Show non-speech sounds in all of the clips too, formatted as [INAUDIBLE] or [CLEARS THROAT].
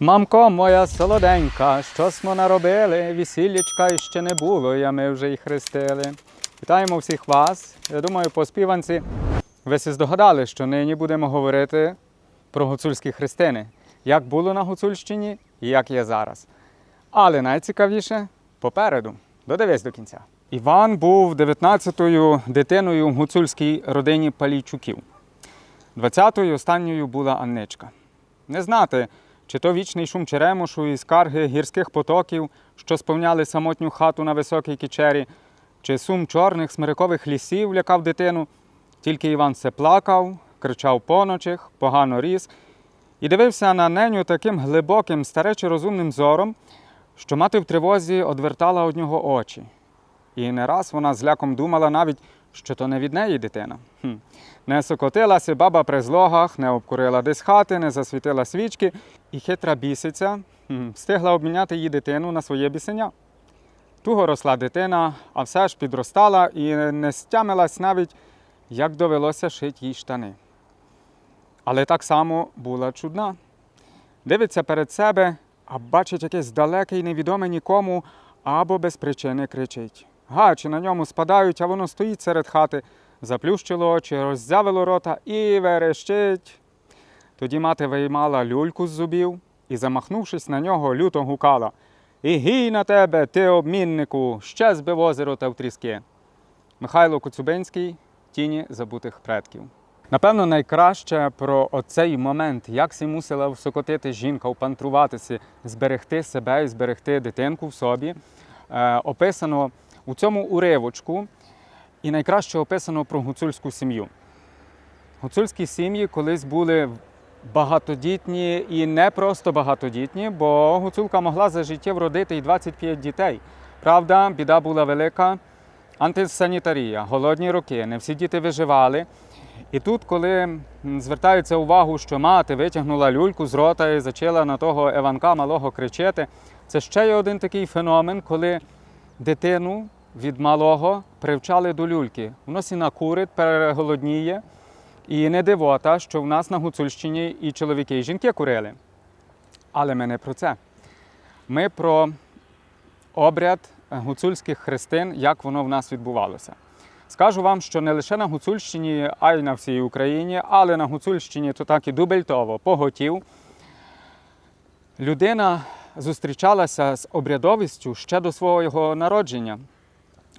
Мамко моя солоденька, що смо наробили, весіллячка іще не було, а ми вже й хрестили. Вітаємо всіх вас. Я думаю, по співанці ви всі здогадали, що нині будемо говорити про гуцульські хрестини. Як було на Гуцульщині і як є зараз. Але найцікавіше попереду. Додивись до кінця. Іван був 19-ю дитиною в гуцульській родині Палійчуків. 20-ю останньою була Анничка. Не знати, чи то вічний шум черемошу і скарги гірських потоків, що сповняли самотню хату на високій кічері, чи сум чорних смирикових лісів лякав дитину. Тільки Іван все плакав, кричав поночих, погано ріс і дивився на неню таким глибоким, старече розумним зором, що мати в тривозі одвертала од нього очі. І не раз вона з ляком думала навіть, що то не від неї дитина. Хм. Не сокотилася баба при злогах, не обкурила десь хати, не засвітила свічки, і хитра бісиця хм, встигла обміняти її дитину на своє бісеня. Туго росла дитина, а все ж підростала і не стямилась навіть, як довелося шити їй штани. Але так само була чудна. Дивиться перед себе, а бачить якесь далеке і невідоме нікому, або без причини кричить. Гачі на ньому спадають, а воно стоїть серед хати, заплющило очі, роззявило рота і верещить. Тоді мати виймала люльку з зубів і, замахнувшись на нього, люто гукала І гій на тебе, ти обміннику, ще збив озеро та втріски. Михайло Коцюбинський Тіні забутих предків. Напевно, найкраще про оцей момент, як сі мусила всокотити жінка, упантруватися, зберегти себе і зберегти дитинку в собі, е, описано у цьому уривочку, і найкраще описано про гуцульську сім'ю. Гуцульські сім'ї колись були багатодітні і не просто багатодітні, бо гуцулка могла за життя вродити і 25 дітей. Правда, біда була велика. Антисанітарія, голодні роки, не всі діти виживали. І тут, коли звертається увагу, що мати витягнула люльку з рота і зачала на того Еванка малого кричати, це ще є один такий феномен, коли дитину від малого привчали до люльки. Воно сі накурить, переголодніє. І не дивота, що в нас на Гуцульщині і чоловіки, і жінки курили. Але ми не про це. Ми про обряд гуцульських хрестин, як воно в нас відбувалося. Скажу вам, що не лише на Гуцульщині, а й на всій Україні, але на Гуцульщині то так і дубельтово, поготів. Людина зустрічалася з обрядовістю ще до свого народження,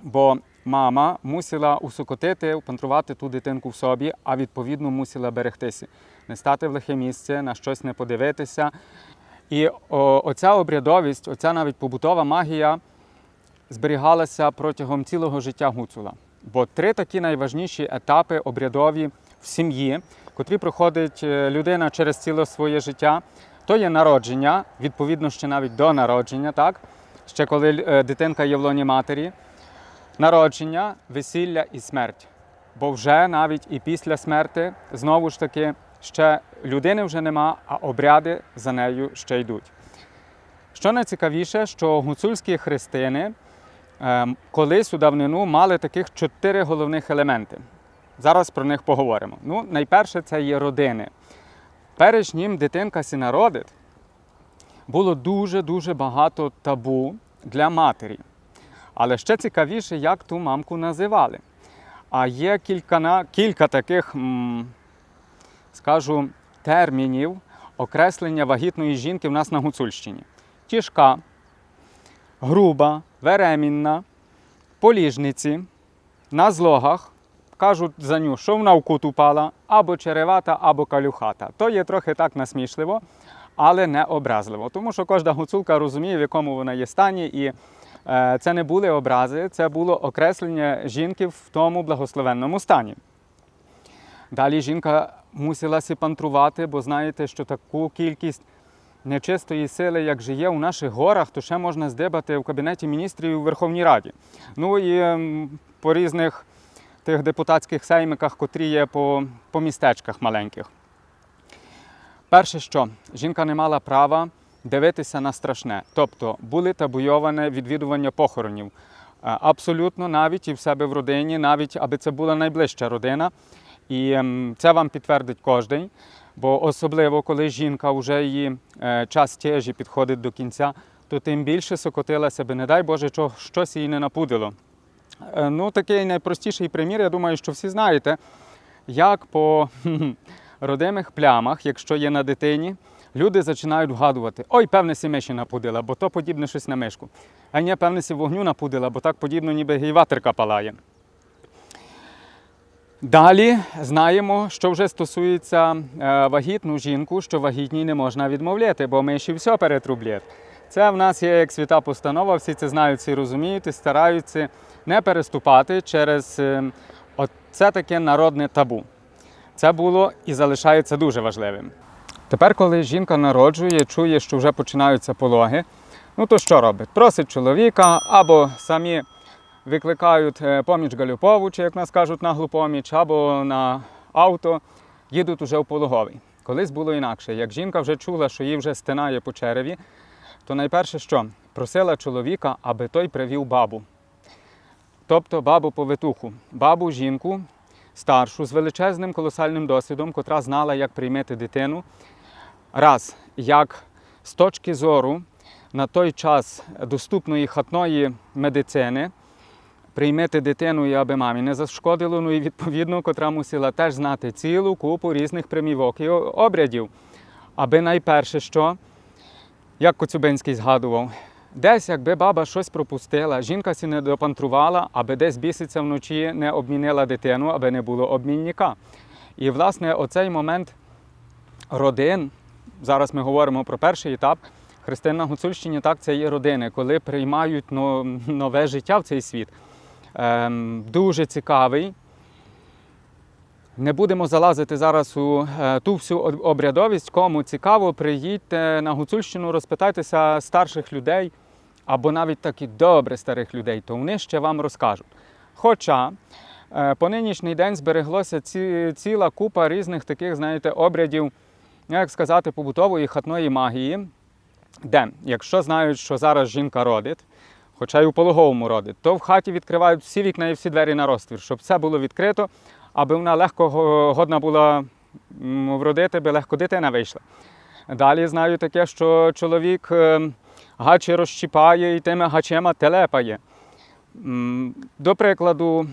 бо мама мусила усокотити, упантрувати ту дитинку в собі, а відповідно мусила берегтися, не стати в лихе місце, на щось не подивитися. І о, оця обрядовість, оця навіть побутова магія зберігалася протягом цілого життя гуцула. Бо три такі найважніші етапи обрядові в сім'ї, котрі проходить е, людина через ціле своє життя, то є народження, відповідно, ще навіть до народження, так? ще коли е, дитинка є в лоні матері, народження, весілля і смерть. Бо вже навіть і після смерти, знову ж таки, ще людини вже нема, а обряди за нею ще йдуть. Що найцікавіше, що гуцульські хрестини ем, колись у давнину мали таких чотири головних елементи. Зараз про них поговоримо. Ну, найперше це є родини. Перш ним дитинка сі народить, було дуже-дуже багато табу для матері. Але ще цікавіше, як ту мамку називали. А є кілька, кілька таких, скажу, термінів окреслення вагітної жінки в нас на Гуцульщині. Тяжка, груба, веремінна, поліжниці, на злогах. Кажуть за ню, що вона в кут упала, або черевата, або калюхата. То є трохи так насмішливо, але не образливо. Тому що кожна гуцулка розуміє, в якому вона є стані, і це не були образи, це було окреслення жінки в тому благословенному стані. Далі жінка мусила сі пантрувати, бо знаєте, що таку кількість нечистої сили, як же є у наших горах, то ще можна здибати в Кабінеті міністрів у Верховній Раді. Ну і по різних тих депутатських сеймиках, котрі є по, по містечках маленьких. Перше, що жінка не мала права дивитися на страшне, тобто були табуйоване відвідування похоронів. Е, Абсолютно навіть і в себе в родині, навіть аби це була найближча родина. І ем, це вам підтвердить кожен. Бо особливо, коли жінка вже її е, час тяжі підходить до кінця, то тим більше сокотилася би, не дай Боже, щось їй не напудило. Е, Ну, такий найпростіший примір, я думаю, що всі знаєте, як по [LAUGHS] родимих плямах, якщо є на дитині, люди починають вгадувати: ой, певне, сі миші напудила, бо то подібне щось на мишку. А ні, певне, сі вогню напудила, бо так подібно, ніби гейватерка палає. Далі знаємо, що вже стосується е, вагітну жінку, що вагітній не можна відмовляти, бо миші все перетрублять. Це в нас є як свята постанова, всі це знають, всі розуміють і стараються не переступати через е, от це таке народне табу. Це було і залишається дуже важливим. Тепер, коли жінка народжує, чує, що вже починаються пологи, ну то що робить? Просить чоловіка або самі викликають е, поміч Галюпову, чи як нас кажуть, наглу поміч, або на авто, їдуть уже в пологовий. Колись було інакше. Як жінка вже чула, що їй вже стинає по череві, то найперше що? Просила чоловіка, аби той привів бабу. Тобто бабу повитуху, бабу жінку старшу з величезним колосальним досвідом, котра знала, як приймати дитину. Раз, як з точки зору на той час доступної хатної медицини приймати дитину і аби мамі не зашкодило, ну і відповідно, котра мусила теж знати цілу купу різних примівок і обрядів. Аби найперше що, як Коцюбинський згадував, десь якби баба щось пропустила, жінка сі не допантрувала, аби десь біситься вночі не обмінила дитину, аби не було обмінника. І, власне, оцей момент родин, зараз ми говоримо про перший етап. Христин на Гуцульщині так це є родини, коли приймають но- нове життя в цей світ. Ем, дуже цікавий. Не будемо залазити зараз у е, ту всю обрядовість. Кому цікаво, приїдьте на Гуцульщину, розпитайтеся старших людей або навіть такі добре старих людей, то вони ще вам розкажуть. Хоча е, по нинішній день збереглося ці, ціла купа різних таких, знаєте, обрядів, як сказати, побутової хатної магії, де, якщо знають, що зараз жінка родить, хоча й у пологовому родить, то в хаті відкривають всі вікна і всі двері на розтвір, щоб все було відкрито, аби вона легко годна була вродити, би легко дитина вийшла. Далі знаю таке, що чоловік е, гачі розщіпає і тими гачема телепає. До прикладу,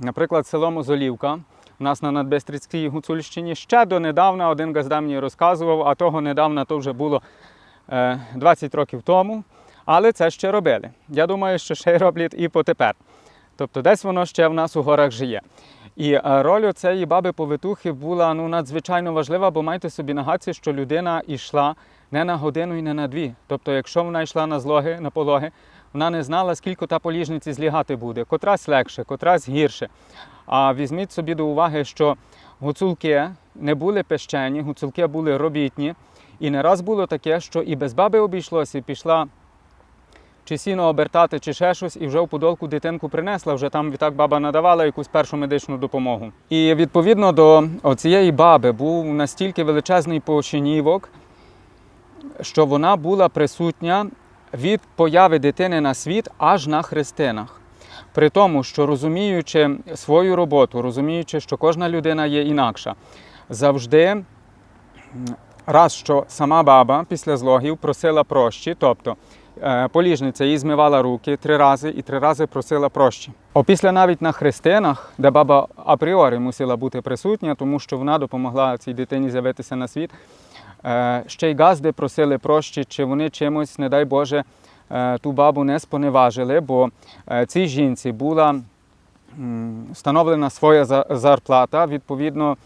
наприклад, село Мозолівка. У нас на Надбестрицькій Гуцульщині ще донедавна один газда мені розказував, а того недавно то вже було е, 20 років тому. Але це ще робили. Я думаю, що ще й роблять і потепер. Тобто десь воно ще в нас у горах жиє. І е, роль цієї баби повитухи була ну, надзвичайно важлива, бо майте собі нагадці, що людина йшла не на годину і не на дві. Тобто, якщо вона йшла на злоги, на пологи, вона не знала, скільки та по ліжниці злігати буде. Котрась легше, котрась гірше. А візьміть собі до уваги, що гуцулки не були пещені, гуцулки були робітні. І не раз було таке, що і без баби обійшлося, і пішла чи сіно обертати, чи ще щось, і вже в подолку дитинку принесла, вже там відтак баба надавала якусь першу медичну допомогу. І відповідно до цієї баби був настільки величезний пошинівок, що вона була присутня від появи дитини на світ аж на хрестинах. При тому, що розуміючи свою роботу, розуміючи, що кожна людина є інакша, завжди раз, що сама баба після злогів просила прощі, тобто е, поліжниця їй змивала руки три рази і три рази просила прощі. Опісля навіть на хрестинах, де баба апріорі мусила бути присутня, тому що вона допомогла цій дитині з'явитися на світ. Е, Ще й газди просили прощі, чи вони чимось, не дай Боже, ту бабу не споневажили, бо е, цій жінці була встановлена своя за- зарплата. Відповідно,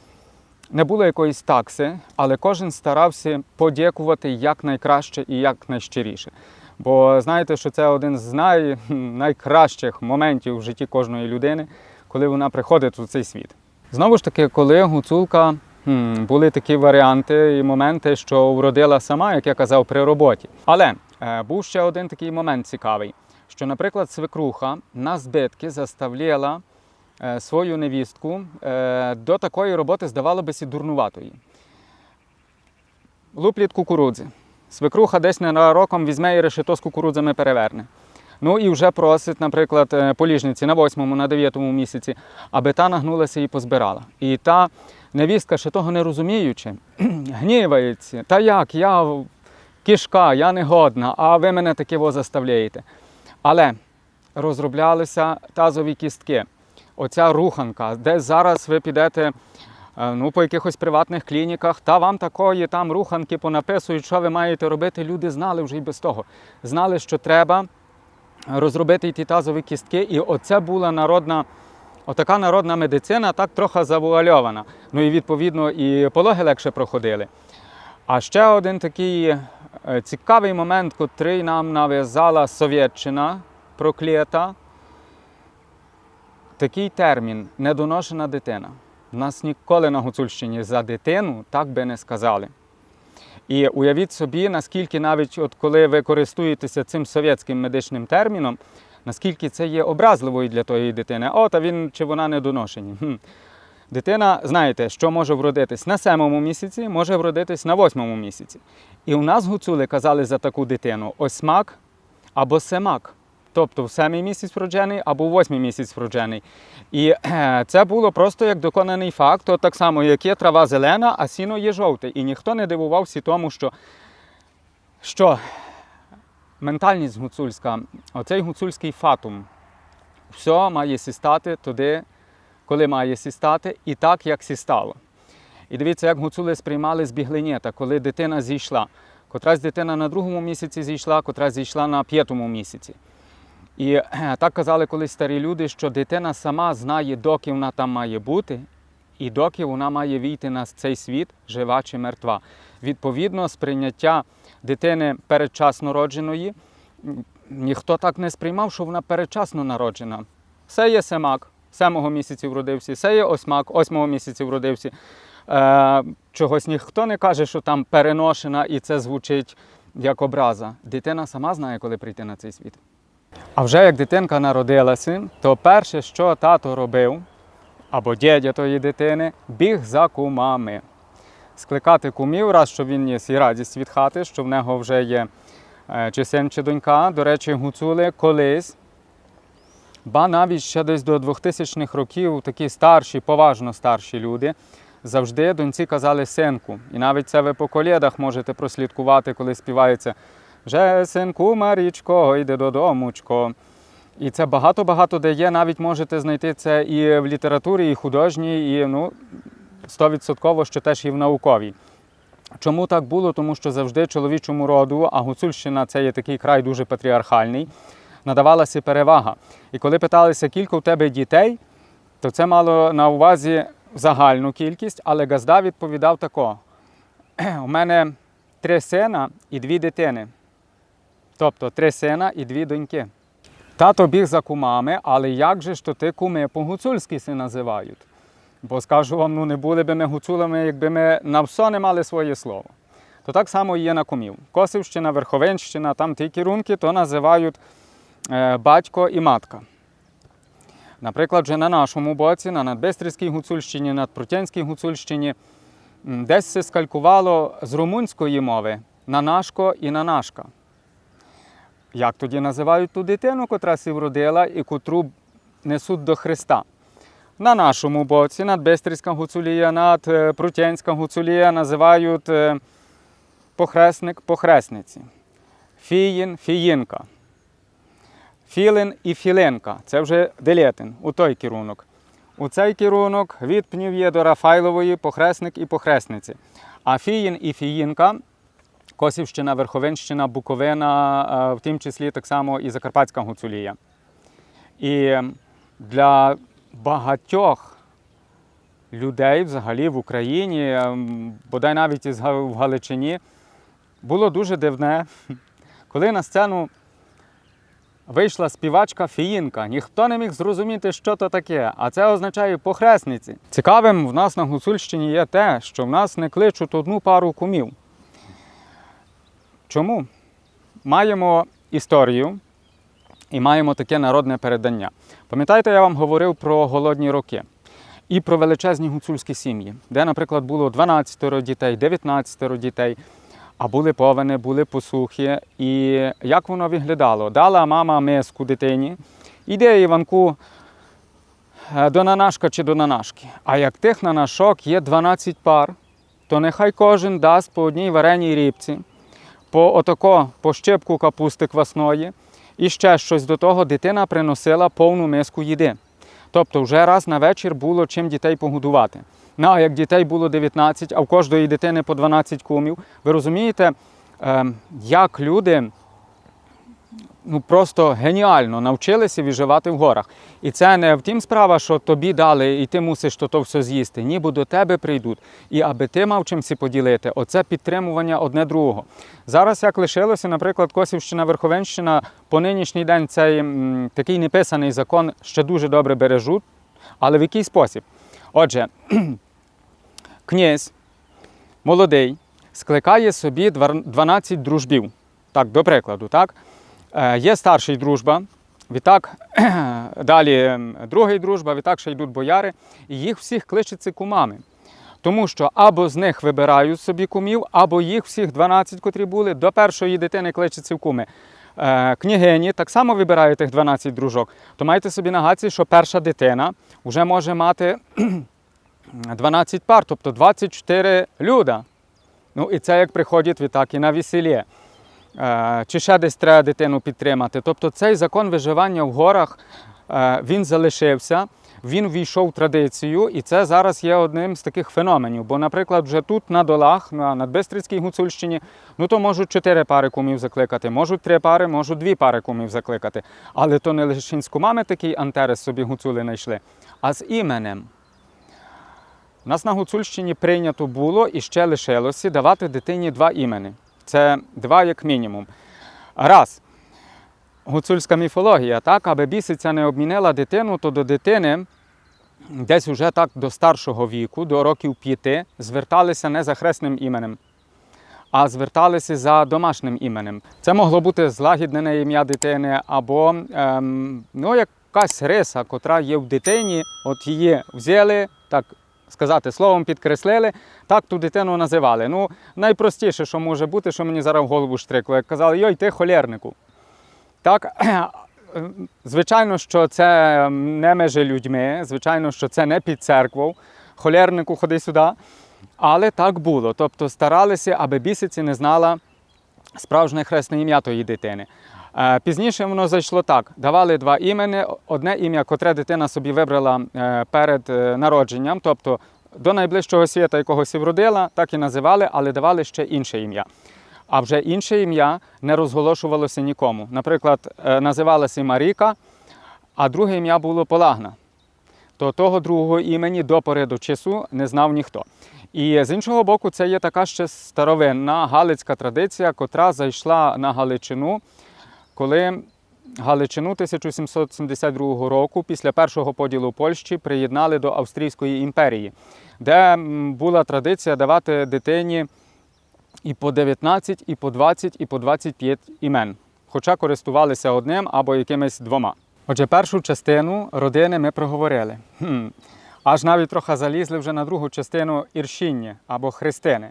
не було якоїсь такси, але кожен старався подякувати якнайкраще і якнайщиріше. Бо знаєте, що це один з най, найкращих моментів в житті кожної людини, коли вона приходить у цей світ. Знову ж таки, коли гуцулка м, були такі варіанти і моменти, що вродила сама, як я казав, при роботі. Але е, був ще один такий момент цікавий, що, наприклад, свекруха на збитки заставляла е, свою невістку е, до такої роботи, здавало би, і дурнуватої. Лупліт кукурудзи. Свекруха десь не роком візьме і решето з кукурудзами переверне. Ну і вже просить, наприклад, е, поліжниці на восьмому, на дев'ятому місяці, аби та нагнулася і позбирала. І та невістка, ще того не розуміючи, [CLEARS THROAT] гнівається. Та як, я кішка, я негодна, а ви мене таке заставляєте. Але розроблялися тазові кістки. Оця руханка, де зараз ви підете е, ну, по якихось приватних клініках, та вам такої там руханки понаписують, що ви маєте робити. Люди знали вже й без того. Знали, що треба розробити ті тазові кістки. І оце була народна, отака народна медицина, так трохи завуальована. Ну і відповідно і пологи легше проходили. А ще один такий цікавий момент, котрий нам нав'язала Совєтчина проклята. Такий термін недоношена дитина. Нас ніколи на Гуцульщині за дитину так би не сказали. І уявіть собі, наскільки навіть от коли ви користуєтеся цим совєтським медичним терміном, наскільки це є образливою для тої дитини. О, та він чи вона недоношені. Хм. Дитина, знаєте, що може вродитись на сьомому місяці, може вродитись на восьмому місяці. І у нас гуцули казали за таку дитину осьмак або семак. Тобто в семий місяць вроджений або в восьмий місяць вроджений. І е, це було просто як доконаний факт, от так само, як є трава зелена, а сіно є жовте. І ніхто не дивувався тому, що, що ментальність гуцульська, оцей гуцульський фатум, все має сістати туди, коли має сістати, і так, як сістало. І дивіться, як гуцули сприймали збіглення, коли дитина зійшла. Котрась дитина на другому місяці зійшла, котрась зійшла на п'ятому місяці. І е, так казали колись старі люди, що дитина сама знає, доки вона там має бути, і доки вона має війти на цей світ, жива чи мертва. Відповідно, сприйняття дитини передчасно родженої ніхто так не сприймав, що вона передчасно народжена. Це є семак, семого місяці вродився, це є осьмак, восьмого місяці вродився. Е, чогось ніхто не каже, що там переношена і це звучить як образа. Дитина сама знає, коли прийти на цей світ. А вже як дитинка народилася, то перше, що тато робив, або дядя тої дитини, біг за кумами. Скликати кумів, раз, що він ніс і радість від хати, що в нього вже є е, чи син, чи донька. До речі, гуцули колись, ба навіть ще десь до 2000-х років такі старші, поважно старші люди, завжди доньці казали синку. І навіть це ви по колєдах можете прослідкувати, коли співається вже синку Марічко, йди додомучко. І це багато-багато де є. Навіть можете знайти це і в літературі, і художній, і ну, 100% що теж і в науковій. Чому так було? Тому що завжди чоловічому роду, а Гуцульщина це є такий край дуже патріархальний, надавалася перевага. І коли питалися, кілька у тебе дітей, то це мало на увазі загальну кількість, але Газда відповідав тако: у мене три сина і дві дитини. Тобто три сина і дві доньки. Тато біг за кумами, але як же ж то ти куми по-гуцульськи се називають? Бо скажу вам, ну не були би ми гуцулами, якби ми на все не мали своє слово. То так само і є на кумів. Косівщина, Верховенщина, там ті керунки, то називають батько і матка. Наприклад, вже на нашому боці, на Надбестрівській Гуцульщині, Надпрутянській Гуцульщині, десь це скалькувало з румунської мови на нашко і на нашка. Як тоді називають ту дитину, котра сі вродила і котру несуть до Христа? На нашому боці надбестрівська гуцулія, надпрутянська гуцулія називають е, похресник похресниці, фіїн фіїнка, філин і філинка. Це вже делетин, у той керунок. У цей керунок від Пнів'є до Рафайлової похресник і похресниці. А фіїн і фіїнка Косівщина, Верховенщина, Буковина, е, в тім числі так само і Закарпатська гуцулія. І для багатьох людей взагалі в Україні, ем, бодай навіть і в Галичині, було дуже дивне, [LAUGHS] коли на сцену вийшла співачка Фіїнка. Ніхто не міг зрозуміти, що то таке, а це означає похресниці. Цікавим в нас на Гуцульщині є те, що в нас не кличуть одну пару кумів. Чому? Маємо історію і маємо таке народне передання. Пам'ятаєте, я вам говорив про голодні роки і про величезні гуцульські сім'ї, де, наприклад, було 12 дітей, 19 дітей, а були повені, були посухи. І як воно виглядало? Дала мама миску дитині, іде Іванку е, до нанашка чи до нанашки. А як тих нанашок є 12 пар, то нехай кожен дасть по одній вареній рібці, по отако, по щепку капусти квасної і ще щось до того дитина приносила повну миску їди. Тобто вже раз на вечір було чим дітей погодувати. Ну, а як дітей було 19, а в кожної дитини по 12 кумів, ви розумієте, ем, як люди ну, просто геніально навчилися виживати в горах. І це не в тім справа, що тобі дали, і ти мусиш то, то все з'їсти. Ні, бо до тебе прийдуть. І аби ти мав чимся поділити, оце підтримування одне другого. Зараз як лишилося, наприклад, Косівщина, Верховенщина, по нинішній день цей м, такий неписаний закон ще дуже добре бережуть, але в який спосіб? Отже, [CLEARS THROAT] князь молодий скликає собі 12 дружбів. Так, до прикладу, так? Е, Є старший дружба, відтак [CLEARS THROAT] далі ем, другий дружба, відтак ще йдуть бояри, і їх всіх кличеться кумами. Тому що або з них вибирають собі кумів, або їх всіх 12, котрі були, до першої дитини кличеться в куми. Е, Княгині так само вибирають тих 12 дружок. То майте собі на гадці, що перша дитина вже може мати 12 пар, тобто 24 люда. Ну і це як приходять відтак і на весілля. Е, Чи ще десь треба дитину підтримати. Тобто цей закон виживання в горах е, він залишився, він війшов в традицію, і це зараз є одним з таких феноменів. Бо, наприклад, вже тут на долах, на Надбистрицькій Гуцульщині, ну то можуть чотири пари кумів закликати, можуть три пари, можуть дві пари кумів закликати. Але то не лише з кумами такий антерес собі гуцули знайшли, а з іменем. У нас на Гуцульщині прийнято було і ще лишилося давати дитині два імені. Це два як мінімум. Раз. Гуцульська міфологія, так, аби бісиця не обмінила дитину, то до дитини десь уже так до старшого віку, до років п'яти, зверталися не за хресним іменем, а зверталися за домашнім іменем. Це могло бути злагіднене ім'я дитини або ем, ну, якась риса, котра є в дитині, от її взяли, так сказати, словом підкреслили, так ту дитину називали. Ну, найпростіше, що може бути, що мені зараз в голову штрикло, як казали, йой, ти холєрнику. Так, [CLEARS THROAT] звичайно, що це не межі людьми, звичайно, що це не під церквою. Холєрнику ходи сюди. Але так було. Тобто старалися, аби бісиці не знала справжнє хресне ім'я тої дитини. Е, Пізніше воно зайшло так: давали два імені. Одне ім'я, котре дитина собі вибрала е, перед е, народженням, тобто до найближчого свята, якого сі вродила, так і називали, але давали ще інше ім'я. А вже інше ім'я не розголошувалося нікому. Наприклад, називалася Маріка, а друге ім'я було Полагна. То того другого імені до пори до часу не знав ніхто. І з іншого боку, це є така ще старовинна галицька традиція, котра зайшла на Галичину, коли Галичину 1772 року, після першого поділу Польщі, приєднали до Австрійської імперії, де була традиція давати дитині і по 19, і по 20, і по 25 імен, хоча користувалися одним або якимись двома. Отже, першу частину родини ми проговорили. Хм. Аж навіть трохи залізли вже на другу частину іршіння або христини.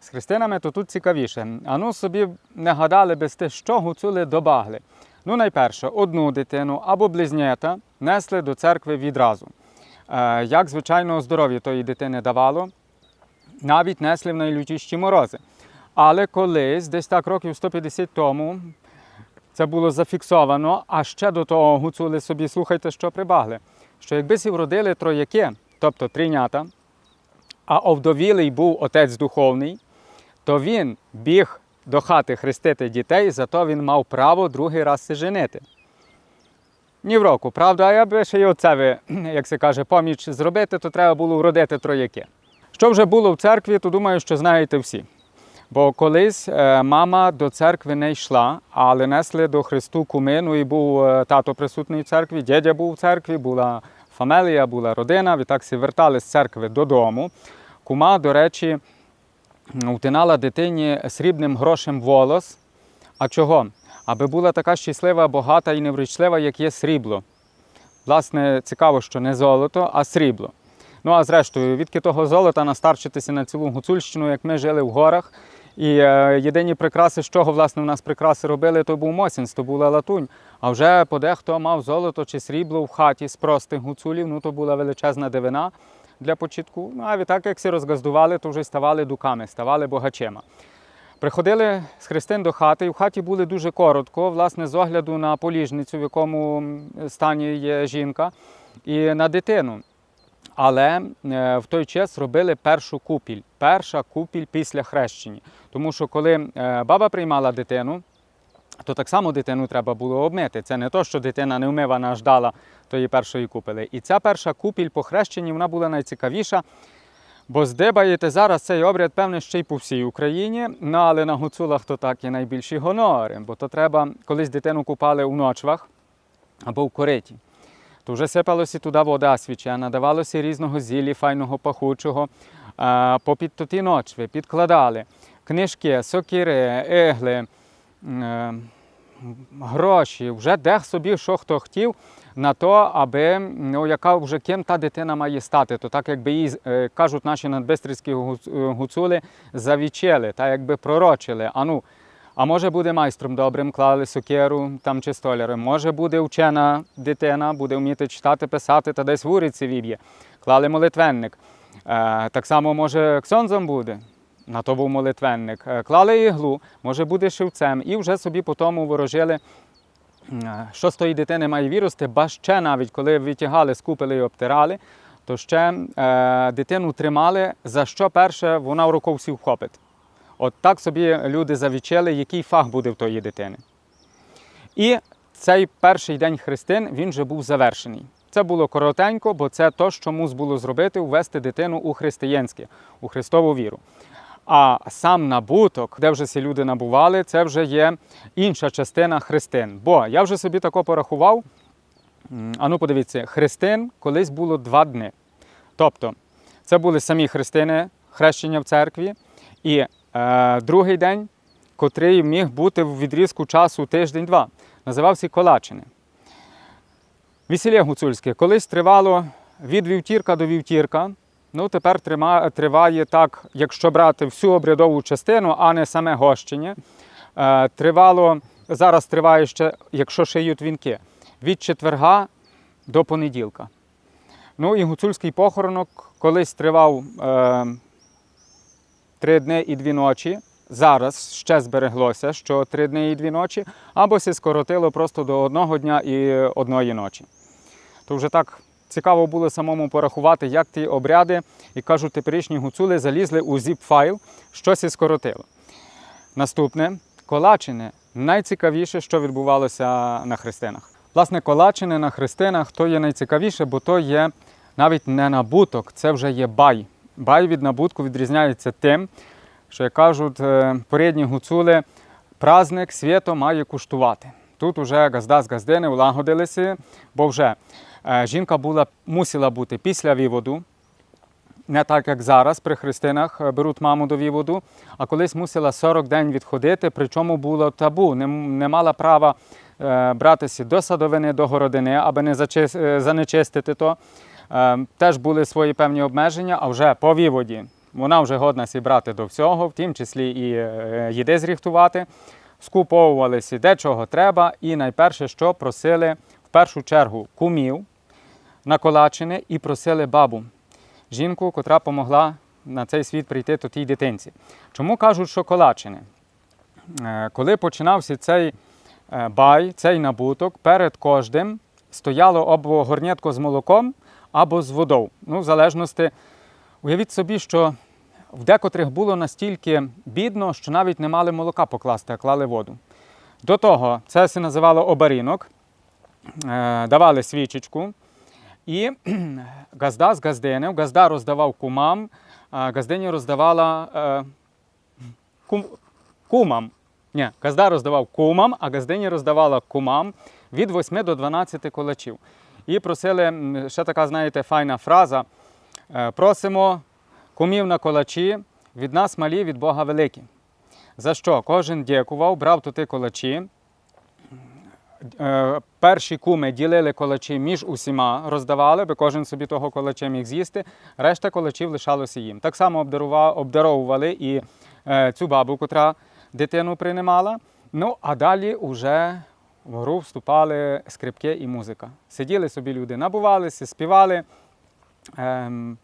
З христинами то тут цікавіше. А ну собі не гадали без те, що гуцули добагли. Ну, найперше, одну дитину або близнята несли до церкви відразу. Е, як, звичайно, здоров'я тої дитини давало, навіть несли в найлютіші морози. Але колись, десь так років 150 тому, це було зафіксовано, а ще до того гуцули собі, слухайте, що прибагли. Що якби сі вродили трояки, тобто трійнята, а овдовілий був отець духовний, то він біг до хати хрестити дітей, зато він мав право другий раз женити. Ні в року, правда, а я би ще й оце, [CLEARS THROAT] як се каже, поміч зробити, то треба було вродити трояки. Що вже було в церкві, то думаю, що знаєте всі. Бо колись е, мама до церкви не йшла, але несли до Христу кумину, і був е, тато присутній в церкві, дядя був в церкві, була фамілія, була родина. Відтак всі вертали з церкви додому. Кума, до речі, втинала дитині срібним грошем волос. А чого? Аби була така щаслива, багата і невричлива, як є срібло. Власне, цікаво, що не золото, а срібло. Ну а зрештою, відки того золота настарчитися на цілу гуцульщину, як ми жили в горах, І е, єдині прикраси, з чого власне у нас прикраси робили, то був мосінс, то була латунь. А вже подехто мав золото чи срібло в хаті з простих гуцулів, ну то була величезна дивина для початку. Ну а відтак, як всі розгаздували, то вже ставали дуками, ставали богачима. Приходили з христин до хати, і в хаті були дуже коротко, власне, з огляду на поліжницю, в якому стані є жінка, і на дитину. Але е, в той час робили першу купіль, перша купіль після хрещення. Тому що коли е, баба приймала дитину, то так само дитину треба було обмити. Це не то, що дитина неумивана ждала тої першої купили. І ця перша купіль по хрещенні вона була найцікавіша. Бо здибаєте зараз цей обряд, певне, ще й по всій Україні. Ну, але на гуцулах то так і найбільші гонори. Бо то треба, колись дитину купали у ночвах або в кориті. То вже сипалося туди вода свячена, давалося різного зілля, файного пахучого. Попід ті ночви підкладали книжки, сокири, ігли, е, гроші, вже дех собі, що хто хотів, на то, аби ну, яка вже ким та дитина має стати. То так, якби її е, кажуть наші надбистрицькі е, гуцули, завічили, та якби пророчили. А ну, а може буде майстром добрим, клали сокиру там чи столярем. Може буде вчена дитина, буде вміти читати, писати та десь в вулиці віб'є. Клали молитвенник. Е, так само може ксьонзом буде. На то був молитвенник. Е, Клали іглу, може буде шивцем, і вже собі по тому ворожили, е, що з тої дитини має вірости, ба ще навіть коли витягали, скупили і обтирали, то ще е, дитину тримали, за що перше вона в руку всі вхопить. От так собі люди завічили, який фах буде в тої дитини. І цей перший день хрестин він вже був завершений. Це було коротенько, бо це то, що мус було зробити, ввести дитину у християнське, у Христову віру. А сам набуток, де вже ці люди набували, це вже є інша частина христин. Бо я вже собі тако порахував. м, А ну подивіться, христин колись було два дни. Тобто, це були самі христини, хрещення в церкві, і е, другий день, котрий міг бути в відрізку часу тиждень-два, називався Колачини. Весілля гуцульське колись тривало від вівтірка до вівтірка. Ну, тепер триває так, якщо брати всю обрядову частину, а не саме гощення. Е, тривало, зараз триває ще, якщо шиють вінки, від четверга до понеділка. Ну і гуцульський похоронок колись тривав е, три дні і дві ночі. Зараз ще збереглося, що три дні і дві ночі, або се скоротило просто до одного дня і одної ночі. То вже так цікаво було самому порахувати, як ті обряди, і кажуть, теперішні гуцули залізли у zip-файл, щось і скоротило. Наступне колачини найцікавіше, що відбувалося на хрестинах. Власне, колачини на хрестинах то є найцікавіше, бо то є навіть не набуток, це вже є бай. Бай від набутку відрізняється тим, що, як кажуть е, порідні гуцули, праздник свято має куштувати. Тут уже газда з газдини улагодилися, бо вже жінка була, мусила бути після виводу, не так, як зараз при хрестинах е, беруть маму до виводу, а колись мусила 40 день відходити, причому було табу, не, не мала права е, братися до садовини, до городини, аби не е, занечистити то. Е, теж були свої певні обмеження, а вже по виводі вона вже годна сі брати до всього, в тім числі і е, їди зріхтувати. Скуповувалися де чого треба, і найперше, що просили в першу чергу кумів на колачини і просили бабу, жінку, котра помогла на цей світ прийти то тій дитинці. Чому кажуть, що колачини? Коли починався цей бай, цей набуток, перед кожним стояло або горнятко з молоком, або з водою. Ну, в залежності, уявіть собі, що в декотрих було настільки бідно, що навіть не мали молока покласти, а клали воду. До того це се називало обарінок, давали свічечку, і [CLEARS THROAT] газда з газдини, газда роздавав кумам, а газдині роздавала е, кум, кумам. Ні, газда роздавав кумам, а газдині роздавала кумам від 8 до 12 колачів. І просили, ще така, знаєте, файна фраза. е, Просимо кумів на колачі, від нас малі, від Бога великі. За що? Кожен дякував, брав туди колачі. Е, Перші куми ділили колачі між усіма, роздавали, би кожен собі того колача міг з'їсти. Решта колачів лишалося їм. Так само обдаровували і е, цю бабу, котра дитину приймала. Ну, а далі вже в гру вступали скрипки і музика. Сиділи собі люди, набувалися, співали. Ем,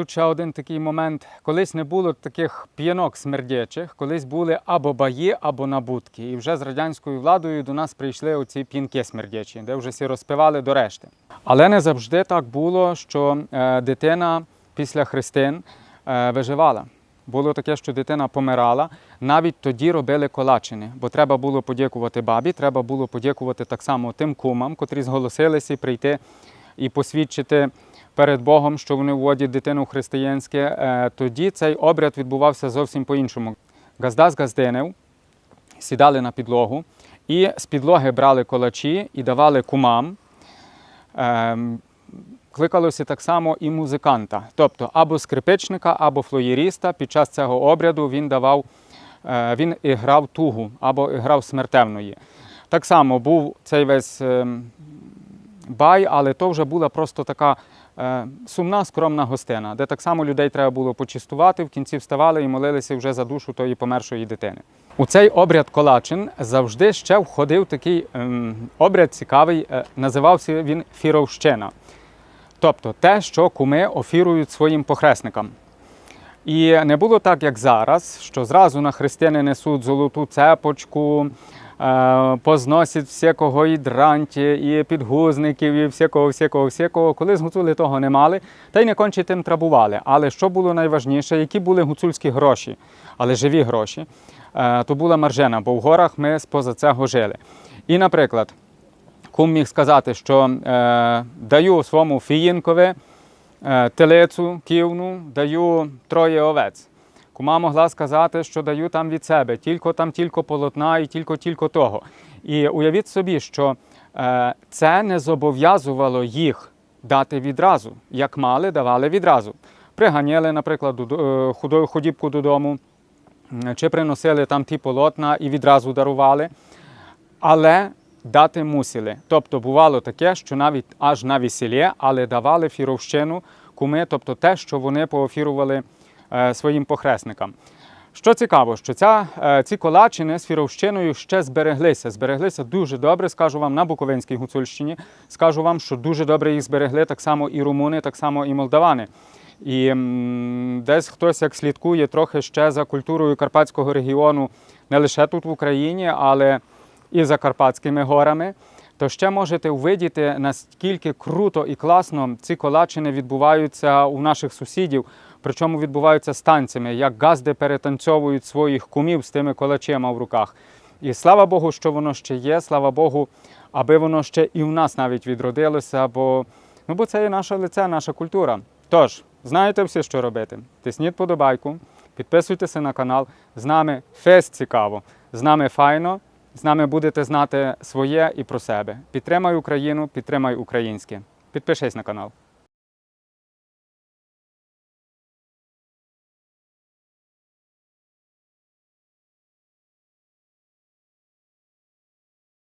Тут ще один такий момент. Колись не було таких п'янок смердячих, колись були або баї, або набутки. І вже з радянською владою до нас прийшли оці п'янки смердячі, де вже всі розпивали до решти. Але не завжди так було, що е, дитина після хрестин е, виживала. Було таке, що дитина помирала. Навіть тоді робили колачини, бо треба було подякувати бабі, треба було подякувати так само тим кумам, котрі зголосилися прийти і посвідчити перед Богом, що вони вводять дитину християнське. Е, Тоді цей обряд відбувався зовсім по-іншому. Газда з газдинив сідали на підлогу і з підлоги брали колачі і давали кумам. Ем, Кликалося так само і музиканта, тобто або скрипичника, або флоєріста. Під час цього обряду він давав, е, він грав тугу або грав смертевної. Так само був цей весь ем, бай, але то вже була просто така сумна, скромна гостина, де так само людей треба було почистувати, в кінці вставали і молилися вже за душу тої помершої дитини. У цей обряд колачин завжди ще входив такий ем, обряд цікавий, е, називався він фіровщина. Тобто те, що куми офірують своїм похресникам. І не було так, як зараз, що зразу на хрестини несуть золоту цепочку, е, позносять всякого і дранті, і підгузників, і всякого, всякого, всякого. Коли з гуцули того не мали, та й не конче тим трабували. Але що було найважніше, які були гуцульські гроші, але живі гроші, е, то була маржена, бо в горах ми споза цього жили. І, наприклад, кум міг сказати, що е, даю своєму фіїнкові е, телецю ківну, даю троє овець. Кума могла сказати, що даю там від себе, тільки там тільки полотна і тільки тільки того. І уявіть собі, що е, це не зобов'язувало їх дати відразу. Як мали, давали відразу. Приганяли, наприклад, е, худібку додому, чи приносили там ті полотна і відразу дарували але дати мусили. Тобто бувало таке, що навіть аж на весілля, але давали фіровщину куми, тобто те, що вони поофірували своїм похресникам. Що цікаво, що ця, е, ці колачини з фіровщиною ще збереглися. Збереглися дуже добре, скажу вам, на Буковинській Гуцульщині. Скажу вам, що дуже добре їх зберегли так само і румуни, так само і молдавани. І м, десь хтось як слідкує трохи ще за культурою Карпатського регіону, не лише тут в Україні, але і за Карпатськими горами, то ще можете увидіти, наскільки круто і класно ці колачини відбуваються у наших сусідів. Причому відбуваються з танцями, як газди перетанцьовують своїх кумів з тими колачима в руках. І слава Богу, що воно ще є, слава Богу, аби воно ще і в нас навіть відродилося, бо, ну, бо це є наше лице, наша культура. Тож, знаєте всі, що робити. Тисніть подобайку, підписуйтеся на канал. З нами фест цікаво, з нами файно, з нами будете знати своє і про себе. Підтримай Україну, підтримай українське. Підпишись на канал.